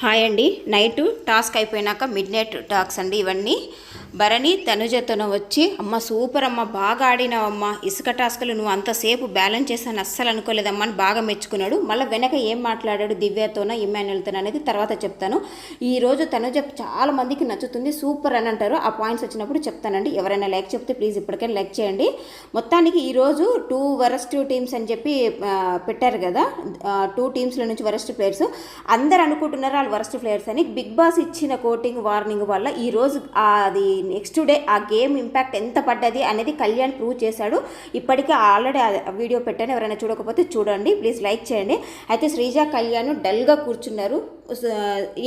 Hi అండి. Night task అయిపోయినాక midnight talks అండి ఇవన్నీ. భరణి తనుజతను వచ్చి అమ్మ సూపర్ అమ్మ బాగా ఆడినావమ్మ. ఇసుక టాస్క్లు నువ్వు అంతసేపు బ్యాలెన్స్ చేశాను అస్సలు అనుకోలేదమ్మా అని బాగా మెచ్చుకున్నాడు. మళ్ళీ వెనక ఏం మాట్లాడాడు దివ్యతోన ఇమాన్యుల్తో అనేది తర్వాత చెప్తాను. ఈరోజు తనుజ చాలా మందికి నచ్చుతుంది సూపర్ అని అంటారు. ఆ పాయింట్స్ వచ్చినప్పుడు చెప్తానండి. ఎవరైనా లైక్ చెప్తే ప్లీజ్ ఇప్పటికైనా లైక్ చేయండి. మొత్తానికి ఈరోజు టూ వరస్ట్ టీమ్స్ అని చెప్పి పెట్టారు కదా టూ టీమ్స్లో నుంచి వరస్ట్ ప్లేయర్స్. అందరు అనుకుంటున్నారు అండ్ వరస్ట్ ప్లేయర్స్ అని బిగ్ బాస్ ఇచ్చిన కోటింగ్ వార్నింగ్ వల్ల ఈ రోజు అది నెక్స్ట్ డే ఆ గేమ్ ఇంపాక్ట్ ఎంత పడ్డది అనేది కళ్యాణ్ ప్రూవ్ చేశాడు. ఇప్పటికే ఆల్రెడీ వీడియో పెట్టాను ఎవరైనా చూడకపోతే చూడండి. ప్లీజ్ లైక్ చేయండి. అయితే శ్రీజ కళ్యాణ్ డల్గా కూర్చున్నారు.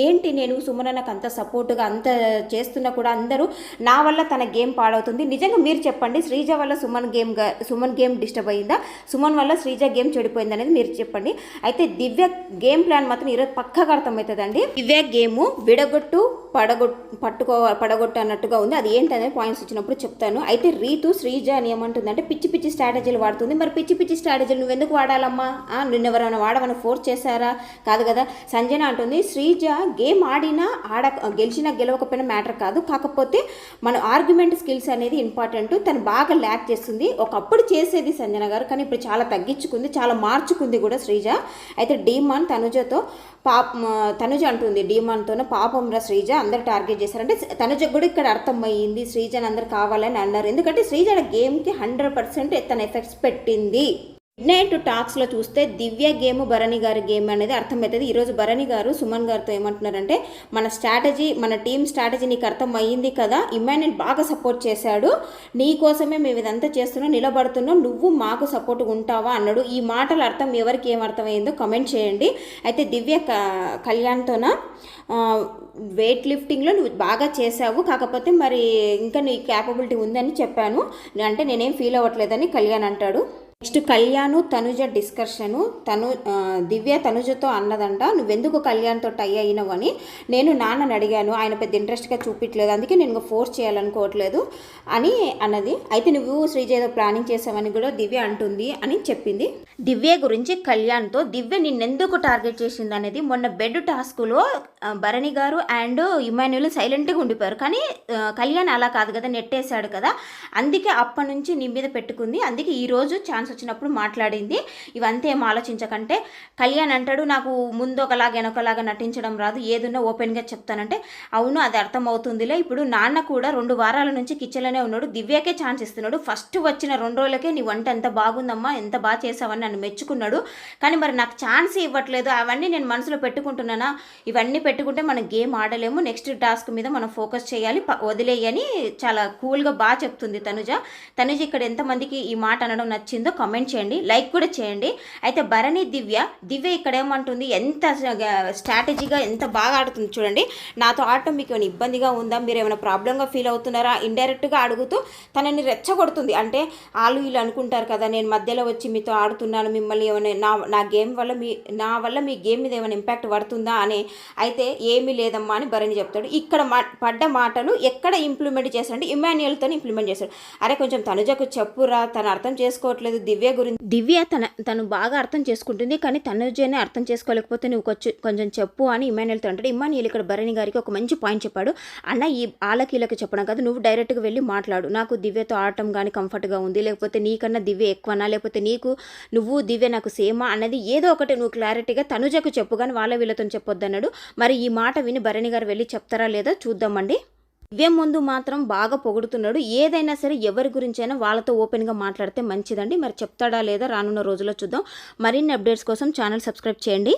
ఏంటి నేను సుమన నాకు అంత సపోర్ట్గా అంత చేస్తున్నా కూడా అందరూ నా వల్ల తన గేమ్ పాడవుతుంది. నిజంగా మీరు చెప్పండి శ్రీజ వల్ల Suman game Suman game disturb అయిందా? సుమన్ వల్ల శ్రీజ గేమ్ చెడిపోయింది అనేది మీరు చెప్పండి. అయితే దివ్య గేమ్ ప్లాన్ మాత్రం ఈరోజు పక్కగా అర్థమవుతుందండి. దివ్య గేమ్ విడగొట్టు పడగొట్ పట్టుకో పడగొట్టు అన్నట్టుగా ఉంది. అది ఏంటనే పాయింట్స్ వచ్చినప్పుడు చెప్తాను. అయితే రీతు శ్రీజ అని ఏమంటుందంటే పిచ్చి పిచ్చి స్ట్రాటజీలు వాడుతుంది. మరి పిచ్చి పిచ్చి స్ట్రాటజీలు నువ్వు ఎందుకు వాడాలమ్మా? నిన్న ఎవరైనా వాడమని ఫోర్స్ చేశారా? కాదు కదా. సంజన అంటుంది శ్రీజ గేమ్ ఆడినా ఆడ గెలిచినా గెలవకపోయినా మ్యాటర్ కాదు. కాకపోతే మన ఆర్గ్యుమెంట్ స్కిల్స్ అనేది ఇంపార్టెంట్. తను బాగా ల్యాక్ చేస్తుంది. ఒకప్పుడు చేసేది సంజన గారు కానీ ఇప్పుడు చాలా తగ్గించుకుంది చాలా మార్చుకుంది కూడా శ్రీజ. అయితే డీమాన్ తనుజతో పాప తనుజ అంటుంది డీమాన్తోనే పాపం రా శ్రీజ అందరు టార్గెట్ చేశారంటే తనుజ కూడా ఇక్కడ అర్థమయ్యింది శ్రీజని అందరు కావాలని అన్నారు. ఎందుకంటే శ్రీజ గేమ్కి హండ్రెడ్ పర్సెంట్ తన ఎఫెక్ట్స్ పెట్టింది. మిడ్ నైట్ టాక్స్లో చూస్తే దివ్య గేమ్ భరణి గారి గేమ్ అనేది అర్థమవుతుంది. ఈరోజు భరణి గారు సుమన్ గారితో ఏమంటున్నారంటే మన స్ట్రాటజీ మన టీం స్ట్రాటజీ నీకు అర్థమయ్యింది కదా ఇమాన్యుల్ బాగా సపోర్ట్ చేశాడు నీ కోసమే మేము ఇదంతా చేస్తున్నాం నిలబడుతున్నాం నువ్వు మాకు సపోర్ట్గా ఉంటావా అన్నాడు. ఈ మాటల అర్థం ఎవరికి ఏం అర్థమైందో కమెంట్ చేయండి. అయితే దివ్య కళ్యాణ్తోన వెయిట్ లిఫ్టింగ్లో నువ్వు బాగా చేసావు కాకపోతే మరి ఇంకా నీ క్యాపబిలిటీ ఉందని చెప్పాను. అంటే నేనేం ఫీల్ అవ్వట్లేదని కళ్యాణ్ అంటాడు. నెక్స్ట్ కళ్యాణ్ తనుజ డిస్కషను తను దివ్య తనుజతో అన్నదంట నువ్వెందుకు కళ్యాణ్తో టై అయినావు అని నేను నాన్నని అడిగాను. ఆయన పెద్ద ఇంట్రెస్ట్గా చూపించలేదు అందుకే నేను ఫోర్స్ చేయాలనుకోవట్లేదు అని అన్నది. అయితే నువ్వు శ్రీజ ఏదో ప్లానింగ్ చేసావని కూడా దివ్య అంటుంది అని చెప్పింది. దివ్య గురించి కళ్యాణ్తో దివ్య నిన్నెందుకు టార్గెట్ చేసింది అనేది మొన్న బెడ్ టాస్క్లో భరణి గారు అండ్ ఇమాన్యుల్ సైలెంట్గా ఉండిపోయారు. కానీ కళ్యాణ్ అలా కాదు కదా నెట్టేశాడు కదా. అందుకే అప్పటి నుంచి నీ మీద పెట్టుకుంది. అందుకే ఈ రోజు ఛాన్స్ వచ్చినప్పుడు మాట్లాడింది. ఇవంతా ఏం ఆలోచించకంటే కళ్యాణ్ అంటాడు నాకు ముందు ఒకలాగా వెనకలాగా నటించడం రాదు. ఏదున్నా ఓపెన్గా చెప్తానంటే అవును అది అర్థమవుతుందిలే. ఇప్పుడు నాన్న కూడా రెండు వారాల నుంచి కిచెన్లోనే ఉన్నాడు. దివ్యకే ఛాన్స్ ఇస్తున్నాడు. ఫస్ట్ వచ్చిన రెండు రోజులకే నీ వంట ఎంత బాగుందమ్మా ఎంత బాగా చేసావని నన్ను మెచ్చుకున్నాడు. కానీ మరి నాకు ఛాన్స్ ఇవ్వట్లేదు. అవన్నీ నేను మనసులో పెట్టుకుంటున్నానా? ఇవన్నీ పెట్టుకుంటే మనం గేమ్ ఆడలేము. నెక్స్ట్ టాస్క్ మీద మనం ఫోకస్ చేయాలి. వదిలేయని చాలా కూల్గా బాగా చెప్తుంది తనుజ. తనుజ ఇక్కడ ఎంతమందికి ఈ మాట అనడం నచ్చిందో కామెంట్ చేయండి లైక్ కూడా చేయండి. అయితే భరణి దివ్య దివ్య ఇక్కడ ఏమంటుంది ఎంత స్ట్రాటజీగా ఎంత బాగా ఆడుతుంది చూడండి. నాతో ఆడటం మీకు ఏమైనా ఇబ్బందిగా ఉందా? మీరు ఏమైనా ప్రాబ్లంగా ఫీల్ అవుతున్నారా? ఇండైరెక్ట్గా అడుగుతూ తనని రెచ్చగొడుతుంది. అంటే వాళ్ళు వీళ్ళు అనుకుంటారు కదా నేను మధ్యలో వచ్చి మీతో ఆడుతున్నాను మిమ్మల్ని ఏమైనా నా నా గేమ్ వల్ల మీ నా వల్ల మీ గేమ్ మీద ఏమైనా ఇంపాక్ట్ పడుతుందా అని అయితే ఏమీ లేదమ్మా అని భరణి చెప్తాడు. ఇక్కడ మా పడ్డ మాటలు ఎక్కడ ఇంప్లిమెంట్ చేశాడంటే ఇమాన్యుయల్తో ఇంప్లిమెంట్ చేశాడు. అరే కొంచెం తనుజకు చెప్పురా తను అర్థం చేసుకోవట్లేదు దివ్య గురించి దివ్య తన తను బాగా అర్థం చేసుకుంటుంది కానీ తనుజనే అర్థం చేసుకోలేకపోతే నువ్వు కొంచెం కొంచెం చెప్పు అని ఇమాన్యుయల్తో అంటాడు. ఇమాన్యుయల్ ఇక్కడ భరణి గారికి ఒక మంచి పాయింట్ చెప్పాడు. అన్న ఈ ఆలకీలకు చెప్పడం కాదు నువ్వు డైరెక్ట్గా వెళ్ళి మాట్లాడు. నాకు దివ్యతో ఆడటం కానీ కంఫర్ట్గా ఉంది లేకపోతే నీకన్నా దివ్య ఎక్కువనా లేకపోతే నీకు నువ్వు దివ్య నాకు సేమా అన్నది ఏదో ఒకటి నువ్వు క్లారిటీగా తనుజకు చెప్పు కానీ వాళ్ళ వీళ్ళతో చెప్పొద్దన్నాడు. మరి ఈ మాట విని భరణి గారు వెళ్ళి చెప్తారా లేదో చూద్దామండి. దివ్యం ముందు మాత్రం బాగా పొగుడుతున్నాడు. ఏదైనా సరే ఎవరి గురించైనా వాళ్ళతో ఓపెన్గా మాట్లాడితే మంచిదండి. మరి చెప్తాడా లేదా రానున్న రోజుల్లో చూద్దాం. మరిన్ని అప్డేట్స్ కోసం ఛానల్ సబ్స్క్రైబ్ చేయండి.